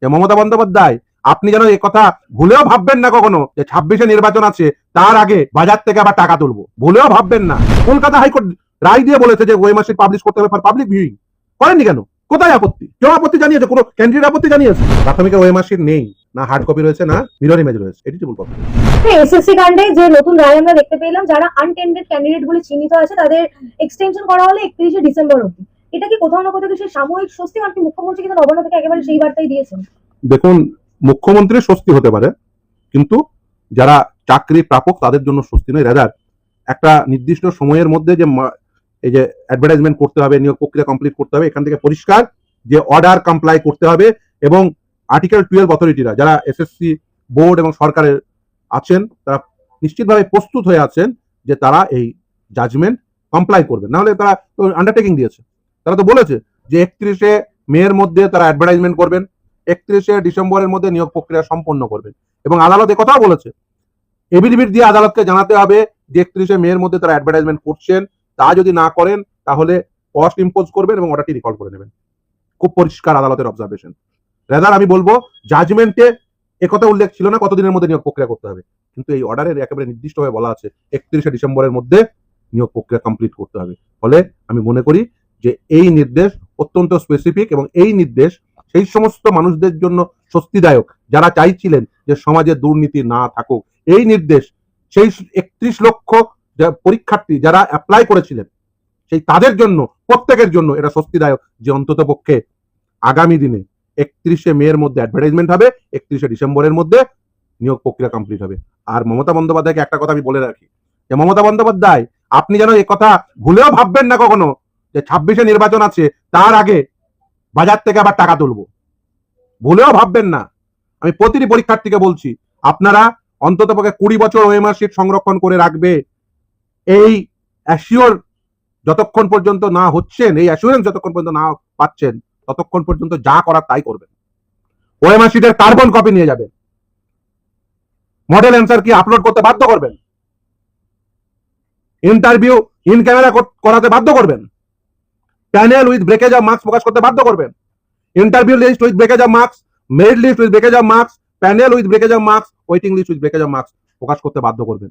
যে মমতা বন্দ্যোপাধ্যায়, আপনি যেন এই কথা ভুলেও ভাববেন না কখনো যে ছাব্বিশে নির্বাচন আছে, তার আগে বাজার থেকে আবার টাকা তুলবো। ভুলেও ভাববেন না। কলকাতা হাইকোর্ট রায় দিয়ে বলেছে যে ওই মাসিক পাবলিশ করতে হবে পাবলিক ভিউইং করেননি কেন? কোথায় আপত্তি? কেউ আপত্তি জানিয়েছে? কোনো ক্যান্ডিডেট আপত্তি জানিয়েছে? প্রাথমিক ওই মাসির নেই। না হার্ড কপি রয়েছে, না মিরর ইমেজ রয়েছে। এটি কথা এসএসসি কাণ্ডে যে নতুন রায় আমরা দেখতে পেলাম, যারা আনটেন্ডেড ক্যান্ডিডেট বলে চিহ্নিত আছে, তাদের এক্সটেনশন করা হলে একত্রিশে ডিসেম্বর অব্দি এটা কি কোথাও না কোথাও সেই সাময়িক স্বস্তি? কি মুখ্যমন্ত্রী কিন্তু নবান্ন থেকে একেবারে সেই বার্তাই দিয়েছেন। দেখুন, মুখ্যমন্ত্রীর স্বস্তি হতে পারে, কিন্তু যারা চাকরি প্রাপক তাদের জন্য স্বস্তি নয়। রেদার একটা নির্দিষ্ট সময়ের মধ্যে যে এই যে অ্যাডভার্টাইজমেন্ট করতে হবে, নিয়োগ প্রক্রিয়া কমপ্লিট করতে হবে, এখান থেকে পরিষ্কার যে অর্ডার কমপ্লাই করতে হবে এবং আর্টিকেল টুয়েলভ অথরিটিরা যারা এসএসসি বোর্ড এবং সরকারের আছেন, তারা নিশ্চিতভাবে প্রস্তুত হয়ে আছেন যে তারা এই জাজমেন্ট কমপ্লাই করবে নাহলে তারা আন্ডারটেকিং দিয়েছে। তারা তো বলেছে যে একত্রিশে মের মধ্যে তারা অ্যাডভার্টাইজমেন্ট করবেন, একত্রিশে ডিসেম্বরের মধ্যে নিয়োগ প্রক্রিয়া সম্পন্ন করবেন। এবং আদালত কথাও বলেছে এভিডেভিট দিয়ে আদালতকে জানাতে হবে যে একত্রিশে মের মধ্যে তারা অ্যাডভার্টাইজমেন্ট করছেন, তা যদি না করেন, তাহলে কস্ট ইম্পোজ করবেন এবং অর্ডারটি রিকল করে নেবেন। খুব পরিষ্কার আদালতের অবজারভেশন রেদার আমি বলব জাজমেন্টে একথা উল্লেখ ছিল না কতদিনের মধ্যে নিয়োগ প্রক্রিয়া করতে হবে। কিন্তু এই অর্ডারের একেবারে নির্দিষ্টভাবে বলা আছে, একত্রিশে ডিসেম্বরের মধ্যে নিয়োগ প্রক্রিয়া কমপ্লিট করতে হবে। ফলে আমি মনে করি যে এই নির্দেশ অত্যন্ত স্পেসিফিক এবং এই নির্দেশ সেই সমস্ত মানুষদের জন্য স্বস্তিদায়ক। যারা চাইছিলেন যে সমাজে দুর্নীতি না থাকুক, এই নির্দেশ সেই একত্রিশ লক্ষ পরীক্ষার্থী যারা অ্যাপ্লাই করেছিলেন, সেই তাদের জন্য, প্রত্যেকের জন্য এটা স্বস্তিদায়ক যে অন্তত পক্ষে আগামী দিনে একত্রিশে মের মধ্যে অ্যাডভার্টাইজমেন্ট হবে, একত্রিশে ডিসেম্বরের মধ্যে নিয়োগ প্রক্রিয়া কমপ্লিট হবে। আর মমতা বন্দ্যোপাধ্যায়কে একটা কথা আমি বলে রাখি যে, মমতা বন্দ্যোপাধ্যায়, আপনি যেন কথা ভুলেও ভাববেন না কখনো যে ছাব্বিশে নির্বাচন আছে, তার আগে বাজার থেকে আবার টাকা তুলবো। ভুলেও ভাববেন না। আমি প্রতিটি পরীক্ষার্থীকে বলছি, আপনারা অন্তত পক্ষে কুড়ি বছর ওএমআর সিট সংরক্ষণ করে রাখবে। এই অ্যাসিওর যতক্ষণ পর্যন্ত না হচ্ছেন, এই অ্যাসিওরেন্স যতক্ষণ পর্যন্ত না পাচ্ছেন, ততক্ষণ পর্যন্ত যা করার তাই করবেন। ওএমআর সিটের কার্বন কপি নিয়ে যাবেন। মডেল অ্যান্সার কি আপলোড করতে বাধ্য করবেন? ইন্টারভিউ ইন ক্যামেরা করাতে বাধ্য করবেন? Panel with breakage of marks প্রকাশ করতে বাধ্য করবেন। Interview list with breakage of marks merit list with breakage of marks panel with breakage of marks waiting list with breakage of marks প্রকাশ করতে বাধ্য করবেন।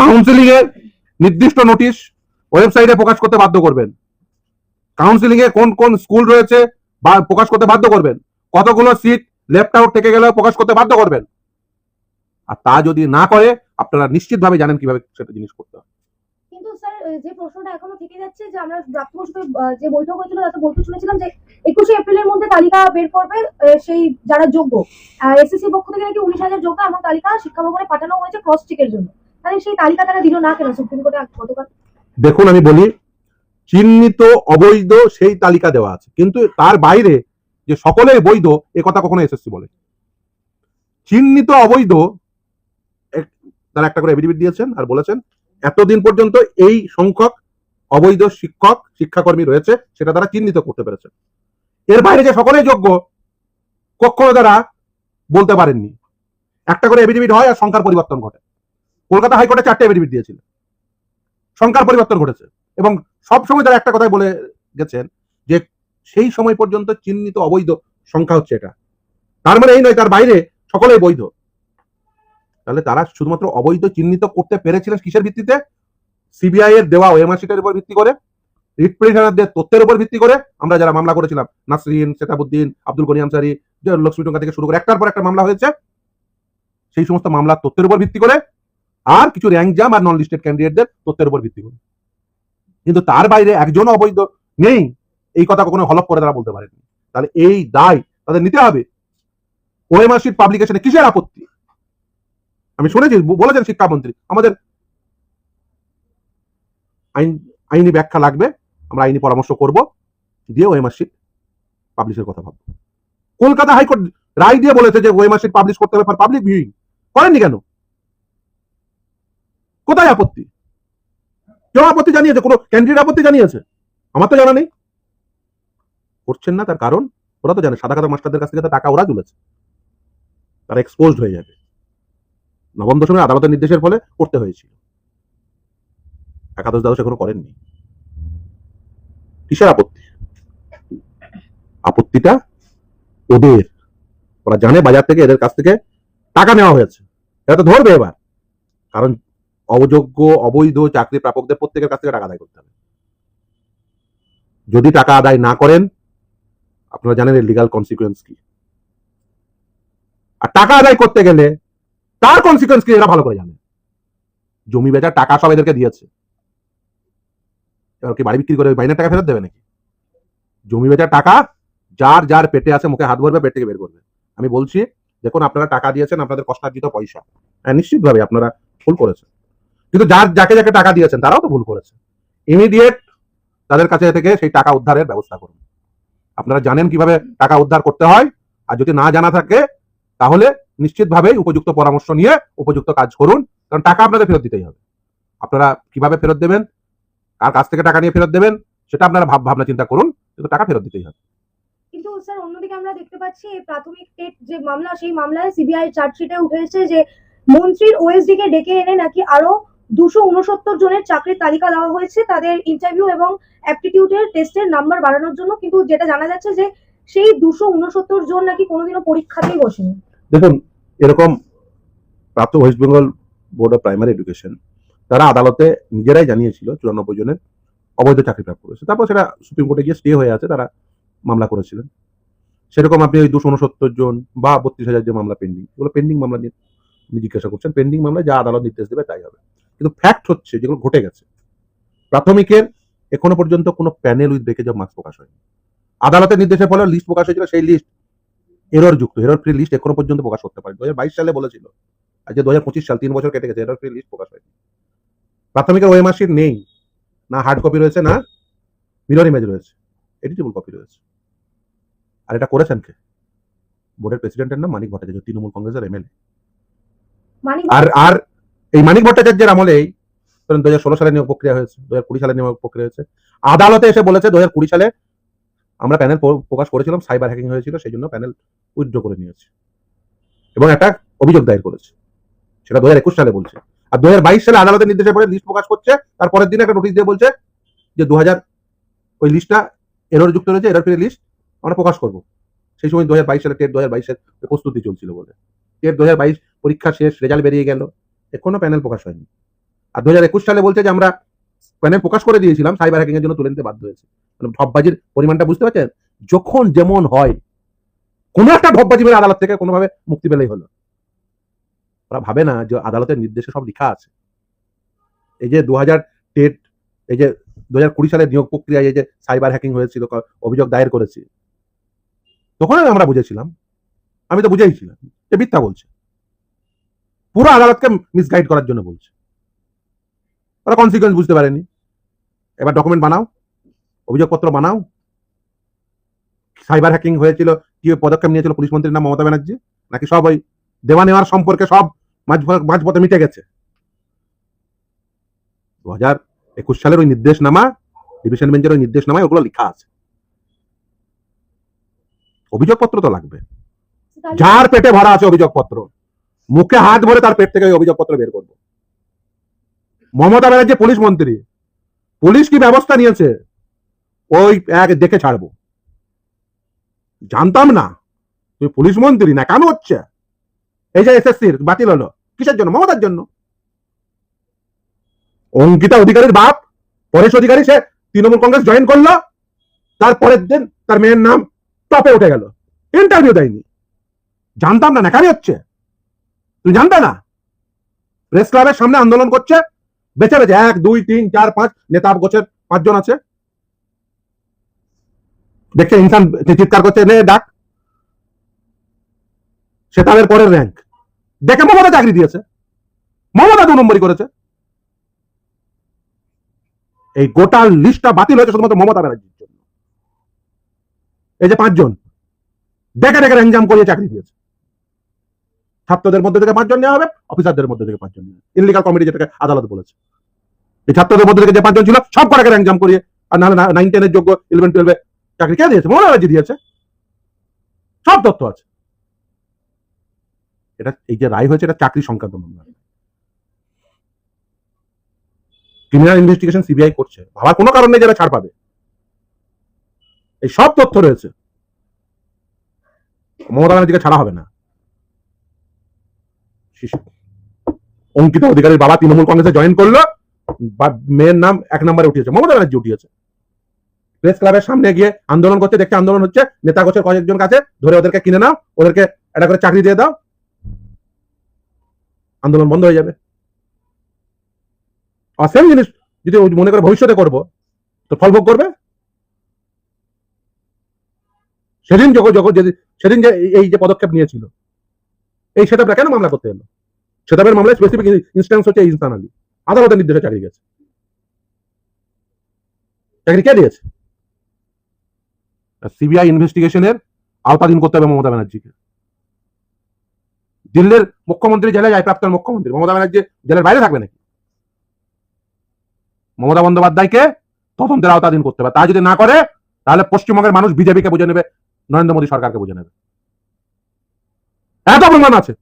Counselling এর নির্দিষ্ট নোটিশ ওয়েবসাইটে প্রকাশ করতে বাধ্য করবেন। কাউন্সিলিং এ কোন কোন স্কুল রয়েছে বা প্রকাশ করতে বাধ্য করবেন। কতগুলো সিট লেফট আউট থেকে গেলে প্রকাশ করতে বাধ্য করবেন। আর তা যদি না করে আপনারা নিশ্চিতভাবে জানেন কীভাবে সেটা জিনিস করতে হবে কিন্তু স্যার যে প্রশ্নটা এখনও থেকে যাচ্ছে যে আমরা বছরে যে বৈঠক হয়েছিল তাতে বলতে শুনেছিলাম যে একুশে এপ্রিলের মধ্যে তালিকা বের করবে সেই যারা যোগ্য। এসএসসি পক্ষ থেকে নাকি উনিশ হাজার যোগ্য এমন তালিকা শিক্ষা ভবনে পাঠানো হয়েছে ক্রস চেকের জন্য। তাহলে সেই তালিকা তারা দিল না কেন? সুপ্রিম কোর্টে গতকাল। দেখুন, আমি বলি, চিহ্নিত, অবৈধ সেই তালিকা দেওয়া আছে। কিন্তু তার বাইরে যে সকলেই বৈধ, এ কথা কখনো এসএসসি বলে। চিহ্নিত, অবৈধ তারা একটা করে এভিডেভিট দিয়েছেন আর বলেছেন, এতদিন পর্যন্ত এই সংখ্যক অবৈধ শিক্ষক, শিক্ষাকর্মী রয়েছে, সেটা তারা চিহ্নিত করতে পেরেছে। এর বাইরে যে সকলেই যোগ্য কখনো তারা বলতে পারেননি। একটা করে এভিডেভিট হয় আর সংখ্যার পরিবর্তন ঘটে। কলকাতা হাইকোর্টে চারটে এভিডেভিট দিয়েছিল। সংখ্যার পরিবর্তন ঘটেছে। এবং সব সময় তারা একটা কথাই বলে গেছেন যে, সেই সময় পর্যন্ত চিহ্নিত অবৈধ সংখ্যা হচ্ছে এটা। তার মানে এই নয়, তার বাইরে সকলেই বৈধ। তাহলে তারা শুধুমাত্র অবৈধ চিহ্নিত করতে পেরেছিলেন কিসের ভিত্তিতে? সিবিআই এর দেওয়া ওএমআর শিটের উপর ভিত্তি করে, রিট পিটিশনারদের তথ্যের উপর ভিত্তি করে আমরা যারা মামলা করেছিলাম, নাসরিন, সেতাবুদ্দিন, আব্দুল গনি আনসারি লক্ষ্মী টঙ্কা থেকে শুরু করে একটার পর একটা মামলা হয়েছে, সেই সমস্ত মামলার তথ্যের উপর ভিত্তি করে আর কিছু র্যাঙ্ক জাম আর নন লিস্টেড ক্যান্ডিডেটদের তথ্যের উপর ভিত্তি করে। কিন্তু তার বাইরে একজন অবৈধ নেই, এই কথা কখনো হলপ করে তারা বলতে পারেনি। তাহলে এই দায় তাদের নিতে হবে। ওএমআর শিট পাবলিকেশনে কিসের আপত্তি? আমি শুনেছি, বলেছেন শিক্ষামন্ত্রী, আমাদের আইন, আইনি ব্যাখ্যা লাগবে, আমরা আইনি পরামর্শ করব দিয়ে ওএমআর শিট পাবলিশের কথা ভাববো। কলকাতা হাইকোর্ট রায় দিয়ে বলেছে যে ওএমআর শিট পাবলিশ করতে হবে ফর পাবলিক ভিউইং করেননি কেন? কোথায় আপত্তি? কেউ আপত্তি জানিয়েছে? কোনো ক্যান্ডিডেট আপত্তি জানিয়েছে? আমার তো জানা নেই। করছেন না, তার কারণ ওরা তো জানে, সাদা কাদা মাস্টারদের কাছ থেকে টাকা ওরা তুলেছে। তারা এক্সপোজড হয়ে যাবে। নবম দশমের আদালতের নির্দেশের ফলে করতে হয়েছিল। একাদশ দ্বাদশ এখনও করেননি। কিসের আপত্তি? আপত্তিটা ওদের। ওরা জানে বাজার থেকে এদের কাছ থেকে টাকা নেওয়া হয়েছে। এরা তো ধরবে এবার। কারণ অযোগ্য, অবৈধ চাকরি প্রাপকদের প্রত্যেকের কাছ থেকে টাকা আদায় করতে হবে। যদি টাকা আদায় না করেন, আপনারা জানেন এর লিগাল কনসিকুয়েন্স কি। আর টাকা আদায় করতে গেলে তার কনসিকুয়েন্স কি, এরা ভালো করে জানে। জমি বেচার টাকা সব এদেরকে দিয়েছে। এবার কি বাড়ি বিক্রি করে বাইনের টাকা ফেরত দেবে নাকি? জমি বেচার টাকা যার যার পেটে আছে, মুখে হাত ভরবে, পেট থেকে বের করবে। আমি বলছি, দেখুন, আপনারা টাকা দিয়েছেন, আপনাদের কষ্টার্জিত পয়সা। হ্যাঁ নিশ্চিতভাবে আপনারা ভুল করেছেন। কিন্তু যার, যাকে যাকে টাকা দিয়েছেন, তারাও তো ভুল করেছে। ইমিডিয়েট তাদের কাছে থেকে সেই টাকা উদ্ধারের ব্যবস্থা করুন। আপনারা জানেন কীভাবে টাকা উদ্ধার করতে হয়? আর যদি না জানা থাকে, তাহলে নিশ্চিতভাবেই উপযুক্ত পরামর্শ নিয়ে উপযুক্ত কাজ করুন, কারণ টাকা আপনাদের ফেরত দিতেই হবে। আপনারা কীভাবে ফেরত দেবেন? কার কাছ থেকে টাকা নিয়ে ফেরত দেবেন সেটা আপনারা ভাব ভাবনা চিন্তা করুন কিন্তু টাকা ফেরত দিতেই হবে। কিন্তু স্যার অন্যদিকে আমরা দেখতে পাচ্ছি এই প্রাথমিক টেট যে মামলা সেই মামলায় সিবিআই চার্জশিটে উঠে এসেছে যে মন্ত্রীর ওএসডি কে ডেকে এনে নাকি আরও দুশো উনসত্তর জনের চাকরির তালিকা দেওয়া হয়েছে তাদের ইন্টারভিউ এবং অ্যাপটিটিউডের টেস্টের নাম্বার বাড়ানোর জন্য। কিন্তু যেটা জানা যাচ্ছে যে সেই দুশো উনসত্তর জন নাকি কোনোদিনও পরীক্ষাতেই বসেনি। দেখুন এরকম প্রাপ্ত West Bengal Board of Primary Education তারা আদালতে নিজেরাই জানিয়েছিল চুরানব্বই জনের অবৈধ চাকরি প্রাপ্ত করেছে তারপর সেটা সুপ্রিম কোর্টে গিয়ে স্টে হয়ে আছে, তারা মামলা করেছিলেন। সেরকম আপনি ওই দুশো উনসত্তর জন বা বত্রিশ হাজার যে মামলা পেন্ডিং এগুলো পেন্ডিং মামলা নিয়ে জিজ্ঞাসা করছেন। পেন্ডিং মামলা যা আদালত নির্দেশ দেবে তাই হবে। কিন্তু ফ্যাক্ট হচ্ছে যেগুলো ঘটে গেছে, প্রাথমিকের এখনও পর্যন্ত কোনো panel with breakage of marks প্রকাশ হয়নি। আদালতের নির্দেশের ফলে লিস্ট প্রকাশ হয়েছিল, সেই লিস্ট এরর যুক্ত এরর ফ্রি লিস্ট এখনও পর্যন্ত প্রকাশ করতে পারে দু হাজার বাইশ সালে বলেছিল, আজকে দু সাল, তিন বছর কেটে গেছে এরর ফ্রি লিস্ট প্রকাশ হয়নি। প্রাথমিকের ওয়ে মার্কশিট নেই। না হার্ড কপি রয়েছে না মিরর ইমেজ রয়েছে। এডিটেবল কপি রয়েছে। আর এটা করেছেন কে? বোর্ডের প্রেসিডেন্টের নাম মানিক ভট্টাচার্য তৃণমূল কংগ্রেসের এমএলএ আর আর এই মানিক ভট্টাচার্যের আমলেই ধরেন দু হাজার ষোলো সালে নিয়োগ প্রক্রিয়া হয়েছে দু হাজার কুড়ি সালে নিয়োগ প্রক্রিয়া হয়েছে। আদালতে এসে বলেছে দু হাজার কুড়ি সালে আমরা প্যানেল প্রকাশ করেছিলাম সাইবার হ্যাকিং হয়েছিল সেই জন্য প্যানেল উইথড্র করে নিয়েছে। এবং একটা অভিযোগ দায়ের করেছে সেটা দু হাজার একুশ সালে বলছে। আর দু হাজার বাইশ সালে আদালতের নির্দেশের পরে লিস্ট প্রকাশ করছে তারপরের দিন একটা নোটিশ দিয়ে বলছে যে দু হাজার ওই লিস্টটা এরর যুক্ত রয়েছে এরর ফ্রি লিস্ট আমরা প্রকাশ করব। সেই সময় দু হাজার বাইশ সালে টেট দু হাজার প্রস্তুতি চলছিল বলে। টেট দু হাজার বাইশ পরীক্ষা শেষ রেজাল্ট বেরিয়ে গেল, এখনও প্যানেল প্রকাশ হয়নি। আর দু হাজার একুশ সালে বলছে যে আমরা প্যানেল প্রকাশ করে দিয়েছিলাম সাইবার হ্যাকিং এর জন্য তুলে নিতে বাধ্য হয়েছে। মানে ঢপবাজির পরিমাণটা বুঝতে পারছেন? যখন যেমন হয়, কোনো একটা ঢপবাজি মেরে আদালত থেকে কোনোভাবে মুক্তি পেলেই হলো। ওরা ভাবে না যে আদালতের নির্দেশে সব লেখা আছে। এই যে দু হাজার টেট এই যে দু হাজার কুড়ি সালের নিয়োগ প্রক্রিয়ায় এই যে সাইবার হ্যাকিং হয়েছিল অভিযোগ দায়ের করেছি তখন আমরা বুঝেছিলাম। আমি তো বুঝেইছিলাম যে মিথ্যা বলছে। পুরো আদালতকে মিসগাইড করার জন্য বলছে। ওরা কনসিকুয়েন্স বুঝতে পারেনি। এবার ডকুমেন্ট বানাও, অভিযোগপত্র বানাও। সাইবার হ্যাকিং হয়েছিল, কি পদক্ষেপ নিয়েছিল পুলিশ মন্ত্রীর নাম মমতা ব্যানার্জি? নাকি সব ওই দেওয়া নেওয়ার সম্পর্কে সব মাঝ- মাঝপথে মিটে গেছে। দু হাজার একুশ সালের ওই নির্দেশনামা ডিভিশন বেঞ্চের ওই নির্দেশনামায় ওগুলো লেখা আছে। অভিযোগপত্র তো লাগবে। যার পেটে ভরা আছে অভিযোগপত্র, মুখে হাত ভরে তার পেট থেকে ওই অভিযোগপত্র বের করব। মমতা ব্যানার্জি পুলিশ মন্ত্রী, পুলিশ কি ব্যবস্থা নিয়েছে? ওই এক দেখে ছাড়বো। জানতাম না। তুই পুলিশ মন্ত্রী না কেন হচ্ছে। এই যে এসএসসির বাতিল হলো। কিসের জন্য? মমতার জন্য। অঙ্কিতা অধিকারীর বাপ, পরেশ অধিকারী, সে তৃণমূল কংগ্রেস জয়েন করল। তারপরের দিন তার মেয়ের নাম টপে উঠে গেল। ইন্টারভিউ দেয়নি। জানতাম না নাকামি হচ্ছে। তুই জানতে না? প্রেস ক্লাবের সামনে আন্দোলন করছে। বেছে বেছে এক, দুই, তিন, চার, পাঁচ নেতা গোছের পাঁচজন আছে। দেখছে ইনসান চিৎকার করছে, নে, ডাক। সে তাদের পরের র্যাঙ্ক দেখে মমতা চাকরি দিয়েছে। মমতা দু নম্বরই করেছে। এই গোটা লিস্টটা বাতিল হয়েছে শুধুমাত্র মমতা ব্যানার্জির জন্য। এই যে পাঁচজন, দেখে দেখে র্যাঙ্ক করিয়ে চাকরি দিয়েছে। ছাত্রদের মধ্যে থেকে পাঁচজন নেওয়া হবে অফিসারদের মধ্যে থেকে পাঁচজন নেওয়া ইনলিগাল কমিটি যেটাকে আদালত বলেছে। এই ছাত্রদের মধ্যে থেকে যে পাঁচজন ছিল, সব কটাকে র্যাঙ্ক জাম করিয়ে, আর নাহলে নাইন টেনের যোগ্য ইলেভেন টুয়েলভে চাকরি কে দিয়েছে? মমতা ব্যানার্জি দিয়েছে। সব তথ্য আছে। এটা এই যে রায় হয়েছে, এটা চাকরি সংক্রান্ত মামলা। ক্রিমিনাল ইনভেস্টিগেশন সিবিআই করছে। ভাবার কোনো কারণ নেই যারা ছাড় পাবে। এই সব তথ্য রয়েছে। মমতা ব্যানার্জিকে ছাড়া হবে না। অঙ্কিতা অধিকারীর বাবা তৃণমূল কংগ্রেসে জয়েন করল, বা মেয়ের নাম এক নম্বরে উঠিয়েছে। মমতা ব্যানার্জি উঠিয়েছে। প্রেস ক্লাবের সামনে গিয়ে আন্দোলন করছে দেখতে আন্দোলন হচ্ছে, নেতা গোছের কয়েকজন কাছে, ধরে ওদেরকে কিনে নাও, ওদেরকে একটা করে চাকরি দিয়ে দাও আন্দোলন বন্ধ হয়ে যাবে। আর সেম জিনিস যদি মনে করে ভবিষ্যতে করব, তো ফল ভোগ করবে? সেদিন যখন যখন যেদিন, সেদিন যে এই- যে পদক্ষেপ নিয়েছিল, এই সেটাপটা কেন মামলা করতে এলো? সেটাপের মামলায় স্পেসিফিক ইনস্ট্যান্স হচ্ছে ইনসান আলী আদালতের নির্দেশে চাকরি গেছে। চাকরি কে দিয়েছে? সিবিআই ইনভেস্টিগেশনের আওতাধীন করতে হবে মমতা ব্যানার্জিকে। দিল্লির মুখ্যমন্ত্রী জেলে যায় প্রাক্তন মুখ্যমন্ত্রী, মমতা ব্যানার্জি জেলের বাইরে থাকবে নাকি? মমতা বন্দ্যোপাধ্যায়কে তদন্তের আওতাধীন করতে হবে। তা যদি না করে, তাহলে পশ্চিমবঙ্গের মানুষ বিজেপিকে বুঝে নেবে, নরেন্দ্র মোদী সরকারকে বুঝে নেবে। এত প্রমাণ আছে।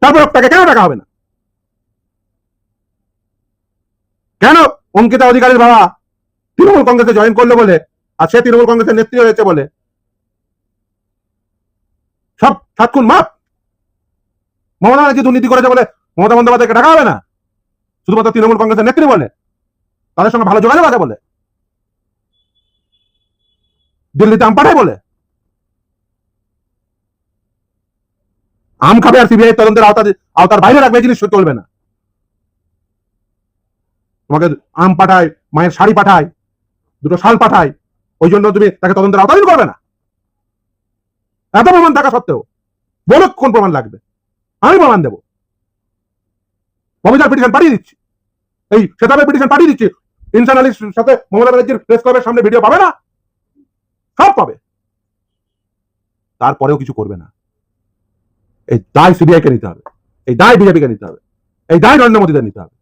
তারপর তাকে কেন টাকা হবে না? কেন অঙ্কিতা অধিকারীর বাবা তৃণমূল কংগ্রেসে জয়েন করল বলে আর সে তৃণমূল কংগ্রেসের নেত্রী হয়েছে বলে? সব সাতক্ষণ মাপ। মমতা ব্যানার্জি দুর্নীতি করেছে বলে মমতা বন্দ্যোপাধ্যায়কে টাকা হবে না? শুধুমাত্র তৃণমূল কংগ্রেসের নেত্রী বলে? তাদের সঙ্গে ভালো যোগাযোগ আছে বলে? দিল্লিতে আম পাঠায় বলে? আম খাবে আর সিবিআই তদন্তের আওতা আওতার বাইরে রাখবে জিনিস চলবে না। তোমাকে আম পাঠায়, মায়ের শাড়ি পাঠায়, দুটো শাল পাঠায়, ওই জন্য তুমি তাকে তদন্তের আওতাধীন করবে না। এত প্রমাণ থাকা সত্ত্বেও বলো কোন প্রমাণ লাগবে। আমি প্রমাণ দেবো। ববিতার পিটিশন পাঠিয়ে দিচ্ছি। এই সেতাবের পিটিশন পাঠিয়ে দিচ্ছি। সাথে মমতা ব্যানার্জির প্রেস ক্লাবের সামনে ভিডিও পাবে না? সব পাবে। তারপরেও কিছু করবে না। এই দায় সিবিআই কে নিতে হবে। এই দায় বিজেপিকে নিতে হবে। এই দায় নরেন্দ্র মোদীদের নিতে হবে।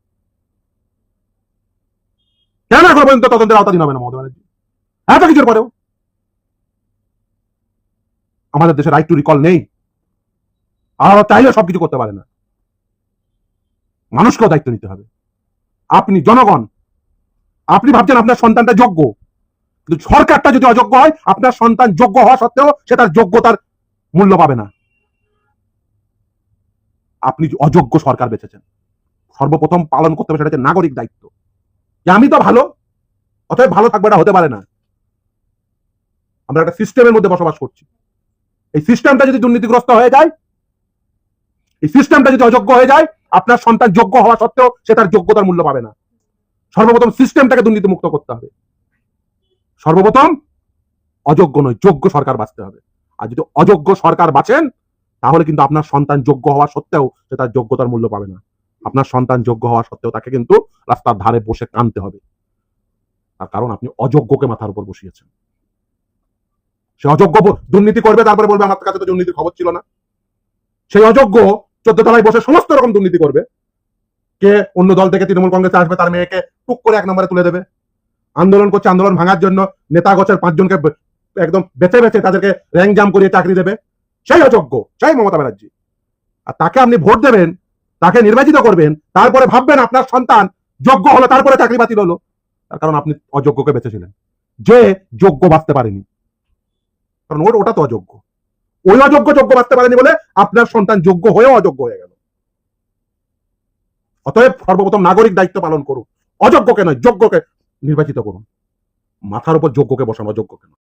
কেন এখন পর্যন্ত তদন্তের আওতাধীন হবে না মমতা ব্যানার্জি? এত কিছুর পরেও। আমাদের দেশে রাইট টু রিকল নেই। আর চাইলে সবকিছু করতে পারে না। মানুষকেও দায়িত্ব নিতে হবে। আপনি জনগণ, আপনি ভাবছেন আপনার সন্তানটা যোগ্য, কিন্তু সরকারটা যদি অযোগ্য হয়, আপনার সন্তান যোগ্য হওয়া সত্ত্বেও সে তার যোগ্যতার মূল্য পাবে না। আপনি অযোগ্য সরকার বেছেছেন। সর্বপ্রথম পালন করতে হবে, সেটা হচ্ছে নাগরিক দায়িত্ব। যে আমি তো ভালো, অতএব ভালো থাকবে এটা হতে পারে না। আমরা একটা সিস্টেমের মধ্যে বসবাস করছি। এই সিস্টেমটা যদি দুর্নীতিগ্রস্ত হয়ে যায় এই সিস্টেমটা যদি অযোগ্য হয়ে যায়, আপনার সন্তান যোগ্য হওয়া সত্ত্বেও সে তার যোগ্যতার মূল্য পাবে না। সর্বপ্রথম সিস্টেমটাকে দুর্নীতি মুক্ত করতে হবে। সর্বপ্রথম অযোগ্য নয়, যোগ্য সরকার বাঁচতে হবে। আর যদি অযোগ্য সরকার বাঁচেন, তাহলে কিন্তু আপনার সন্তান যোগ্য হওয়া সত্ত্বেও সে তার যোগ্যতার মূল্য পাবে না। আপনার সন্তান যোগ্য হওয়া সত্ত্বেও তাকে কিন্তু রাস্তার ধারে বসে কানতে হবে। তার কারণ আপনি অযোগ্যকে মাথার উপর বসিয়েছেন। সে অযোগ্য দুর্নীতি করবে, তারপরে বলবে, আমার কাছে তো দুর্নীতির খবর ছিল না। সেই অযোগ্য চোদ্দ তলায় বসে সমস্ত রকম দুর্নীতি করবে। কে অন্য দল থেকে তৃণমূল কংগ্রেসে আসবে, তার মেয়েকে টুক করে এক নম্বরে তুলে দেবে। আন্দোলন করছে, আন্দোলন ভাঙার জন্য নেতা গোছের পাঁচজনকে একদম বেছে বেছে তাদেরকে র্যাঙ্ক জাম করিয়ে চাকরি দেবে। সেই অযোগ্য, সেই মমতা ব্যানার্জি। আর তাকে আপনি ভোট দেবেন, তাকে নির্বাচিত করবেন, তারপরে ভাববেন আপনার সন্তান যোগ্য হলো, তারপরে চাকরি বাতিল হলো। তার কারণ আপনি অযোগ্যকে বেঁচেছিলেন যে যোগ্য বাঁচতে পারেনি। কারণ ওর ওটা তো অযোগ্য। ওই অযোগ্য যোগ্য বাঁচতে পারেনি বলে আপনার সন্তান যোগ্য হয়েও অযোগ্য হয়ে গেল। অতএব সর্বপ্রথম নাগরিক দায়িত্ব পালন করুন। অযোগ্যকে নয়, যোগ্যকে নির্বাচিত করুন। মাথার উপর যোগ্যকে বসানো, অযোগ্যকে নয়।